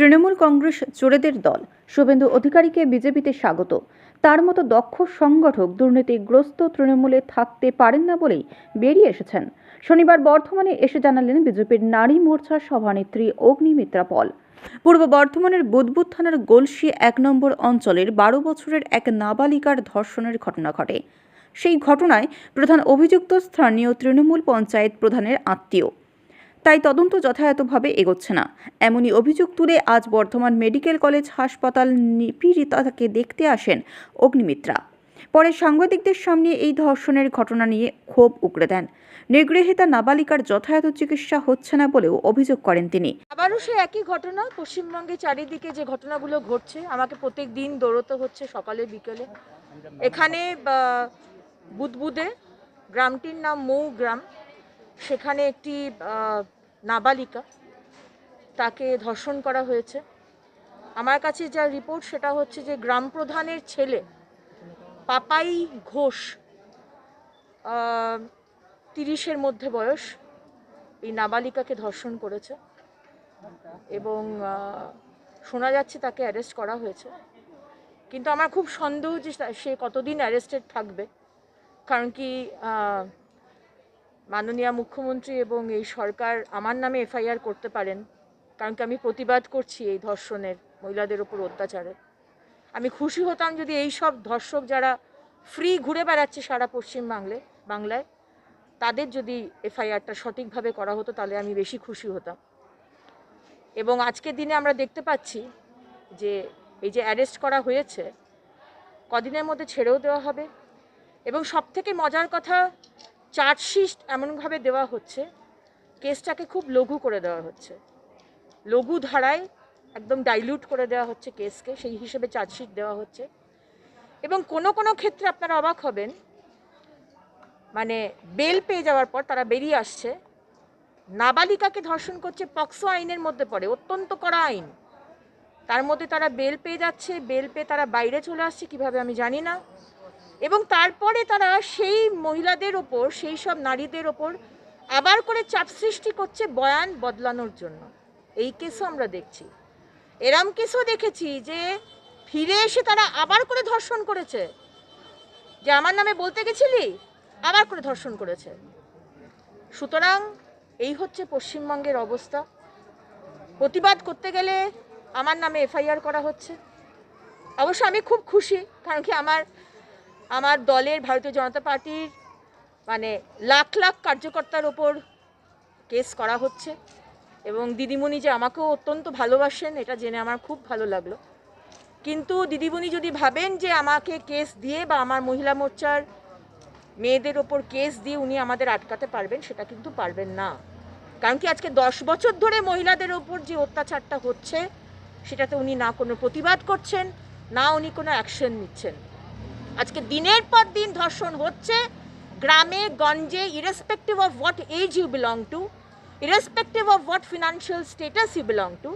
তৃণমূল কংগ্রেস চোরেদের দল, শুভেন্দু অধিকারীকে বিজেপিতে স্বাগত। তার মতো দক্ষ সংগঠক দুর্নীতিগ্রস্ত তৃণমূলে থাকতে পারেন না বলেই বেরিয়ে এসেছেন। শনিবার বর্ধমানে এসে জানালেন বিজেপির নারী মোর্চার সভানেত্রী অগ্নিমিত্রা পল। পূর্ব বর্ধমানের বুদবুদ থানার গোলসি এক নম্বর অঞ্চলের বারো বছরের এক নাবালিকার ধর্ষণের ঘটনা ঘটে। সেই ঘটনায় প্রধান অভিযুক্ত স্থানীয় তৃণমূল পঞ্চায়েত প্রধানের আত্মীয়। তাই তদন্ত যথাযথভাবে এগোচ্ছে না। এমনই অভিযোগ তুলে আজ বর্ধমান মেডিকেল কলেজ হাসপাতাল নিপীড়িতাকে দেখতে আসেন অগ্নিমিত্রা। পরে সাংবাদিকদের সামনে এই ধর্ষণের ঘটনা নিয়ে ক্ষোভ উগড়ে দেন। নিগৃহীতা নাবালিকার যথাযথ চিকিৎসা হচ্ছে না বলেও অভিযোগ করেন তিনি। আবারও সে একই ঘটনা পশ্চিমবঙ্গে চারিদিকে যে ঘটনাগুলো ঘটছে, আমাকে প্রত্যেক দিন দৌড়তে হচ্ছে সকালে, বিকেলে। এখানে বুদবুদে, গ্রামটির নাম মৌ গ্রাম। সেখানে একটি নাবালিকা, তাকে ধর্ষণ করা হয়েছে। আমার কাছে যা রিপোর্ট সেটা হচ্ছে যে গ্রাম প্রধানের ছেলে পাপাই ঘোষ তিরিশের মধ্যে বয়স, এই নাবালিকাকে ধর্ষণ করেছে এবং শোনা যাচ্ছে তাকে অ্যারেস্ট করা হয়েছে। কিন্তু আমার খুব সন্দেহ যে সে কতদিন অ্যারেস্টেড থাকবে। কারণ কি মাননীয় মুখ্যমন্ত্রী এবং এই সরকার আমার নামে এফআইআর করতে পারেন, কারণ কি আমি প্রতিবাদ করছি এই ধর্ষণের মহিলাদের ওপর অত্যাচারের আমি খুশি হতাম যদি এই সব ধর্ষক যারা ফ্রি ঘুরে বেড়াচ্ছে সারা পশ্চিম বাংলে, বাংলায়, তাদের যদি এফআইআরটা সঠিকভাবে করা হতো তাহলে আমি বেশি খুশি হতাম। এবং আজকের দিনে আমরা দেখতে পাচ্ছি যে এই যে অ্যারেস্ট করা হয়েছে, কদিনের মধ্যে ছেড়েও দেওয়া হবে। এবং সবথেকে মজার কথা চার্জশিট এমনভাবে দেওয়া হচ্ছে, কেসটাকে খুব লঘু করে দেওয়া হচ্ছে। লঘু ধারায় একদম ডাইলিউট করে দেওয়া হচ্ছে কেসকে, সেই হিসেবে চার্জশিট দেওয়া হচ্ছে। এবং কোনো কোনো ক্ষেত্রে আপনারা অবাক হবেন মানে বেল পেয়ে যাওয়ার পর তারা বেরিয়ে আসছে। নাবালিকাকে ধর্ষণ করছে পক্সো আইনের মধ্যে পড়ে, অত্যন্ত কড়া আইন। তার মধ্যে তারা বেল পেয়ে যাচ্ছে, বেল পেয়ে তারা বাইরে চলে আসছে, কীভাবে আমি জানি না। এবং তারপরে তারা সেই মহিলাদের ওপর, সেই সব নারীদের ওপর আবার করে চাপ সৃষ্টি করছে বয়ান বদলানোর জন্য। এই কেসও আমরা দেখছি। এরম কেসও দেখেছি যে ফিরে এসে তারা আবার করে ধর্ষণ করেছে। যে আমার নামে বলতে গেছিলি, আবার করে ধর্ষণ করেছে। সুতরাং এই হচ্ছে পশ্চিমবঙ্গের অবস্থা। প্রতিবাদ করতে গেলে আমার নামে এফআইআর করা হচ্ছে। অবশ্য আমি খুব খুশি, কারণ কি আমার আমার দলের ভারতীয় জনতা পার্টির মানে লাখ লাখ কার্যকর্তার ওপর কেস করা হচ্ছে। এবং দিদিমণি যে আমাকেও অত্যন্ত ভালোবাসেন, এটা জেনে আমার খুব ভালো লাগল। কিন্তু দিদিমণি যদি ভাবেন যে আমাকে কেস দিয়ে বা আমার মহিলা মোর্চার মেয়েদের ওপর কেস দিয়ে উনি আমাদের আটকাতে পারবেন, সেটা কিন্তু পারবেন না। কারণ কি আজকে দশ বছর ধরে মহিলাদের ওপর যে অত্যাচারটা হচ্ছে, সেটাতে উনি না কোনো প্রতিবাদ করছেন, না উনি কোনো অ্যাকশন নিচ্ছেন। আজকে দিনের পর দিন ধর্ষণ হচ্ছে। গ্রামে, গঞ্জে irrespective of what age you belong to irrespective of what financial status you belong to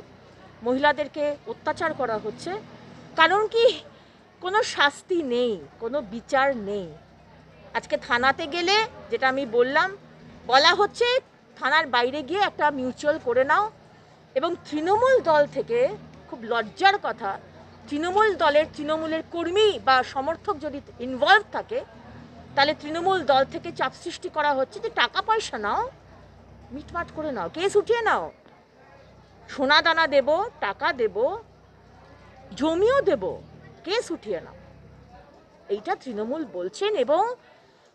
মহিলাদেরকে অত্যাচার করা হচ্ছে। কারণ কি, কোনো শাস্তি নেই, কোনো বিচার নেই। আজকে থানাতে গেলে, যেটা আমি বললাম, বলা হচ্ছে থানার বাইরে গিয়ে একটা মিউচুয়াল করে নাও। এবং তৃণমূল দল থেকে খুব লজ্জার কথা তৃণমূল দলের তৃণমূলের কর্মী বা সমর্থক যদি ইনভলভ থাকে, তাহলে তৃণমূল দল থেকে চাপ সৃষ্টি করা হচ্ছে যে টাকা পয়সা নাও, মিটমাট করে নাও, কেস উঠিয়ে নাও। সোনা দানা দেব, টাকা দেব, জমিও দেব, কেস উঠিয়ে নাও। এইটা তৃণমূল বলছেন এবং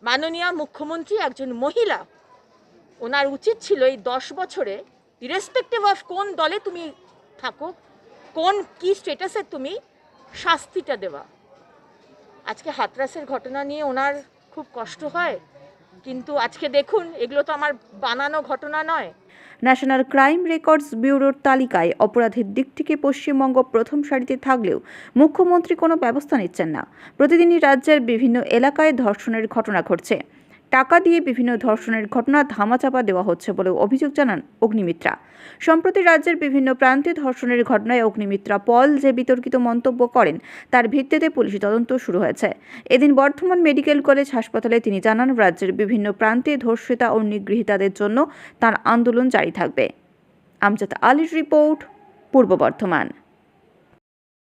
মাননীয় মুখ্যমন্ত্রী একজন মহিলা, ওনার উচিত ছিল এই দশ বছরে ইরেসপেক্টিভ অফ কোন দলে তুমি থাকো কোন কি স্টেটাসে তুমি শাস্তিটা দেওয়া আজকে হাতরাসের ঘটনা নিয়ে ওনার খুব কষ্ট হয়, কিন্তু আজকে দেখুন, এগুলো তো আমার বানানো ঘটনা নয়। ন্যাশনাল ক্রাইম রেকর্ডস ব্যুরোর তালিকায় অপরাধের দিক থেকে পশ্চিমবঙ্গ প্রথম সারিতে থাকলেও মুখ্যমন্ত্রী কোনো ব্যবস্থা নিচ্ছেন না। প্রতিদিনই রাজ্যের বিভিন্ন এলাকায় ধর্ষণের ঘটনা ঘটছে। টাকা দিয়ে বিভিন্ন ধর্ষণের ঘটনা ধামাচাপা দেওয়া হচ্ছে বলেও অভিযোগ জানান অগ্নিমিত্রা। সম্প্রতি রাজ্যের বিভিন্ন প্রান্তে ধর্ষণের ঘটনায় অগ্নিমিত্রা পল যে বিতর্কিত মন্তব্য করেন, তার ভিত্তিতে পুলিশি তদন্ত শুরু হয়েছে। এদিন বর্ধমান মেডিকেল কলেজ হাসপাতালে তিনি জানান, রাজ্যের বিভিন্ন প্রান্তে ধর্ষিতা ও নিগৃহীতাদের জন্য তার আন্দোলন জারি থাকবে। আমজাদ আলীর রিপোর্ট, পূর্ব বর্ধমান।